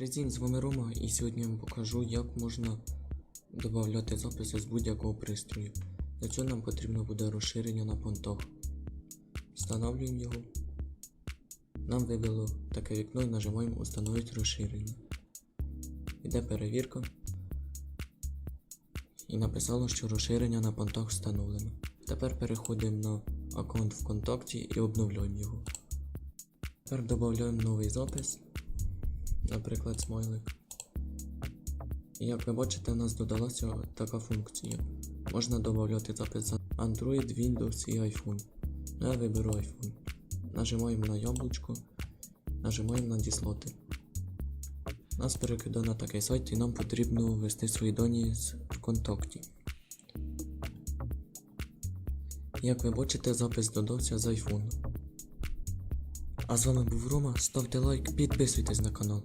Привіт з вами Рома і сьогодні я вам покажу, як можна додати записи з будь-якого пристрою. Для цього нам потрібно буде розширення на понтах. Встановлюємо його. Нам вивело таке вікно і нажимаємо Установити розширення. Іде перевірка. І написало, що розширення на понтах встановлено. Тепер переходимо на аккаунт ВКонтакті і обновляємо його. Тепер додаємо новий запис наприклад, смайлик. Як ви бачите, у нас додалася така функція. Можна додати запис за Android, Windows і iPhone. Ну, Я виберу iPhone. Нажимаємо на яблучко, нажимаємо надіслати. Нас перекидає на такий сайт і нам потрібно ввести свої дані з ВКонтакті. Як ви бачите, запис додався з iPhone. А з вами був Рома. Ставте лайк, підписуйтесь на канал.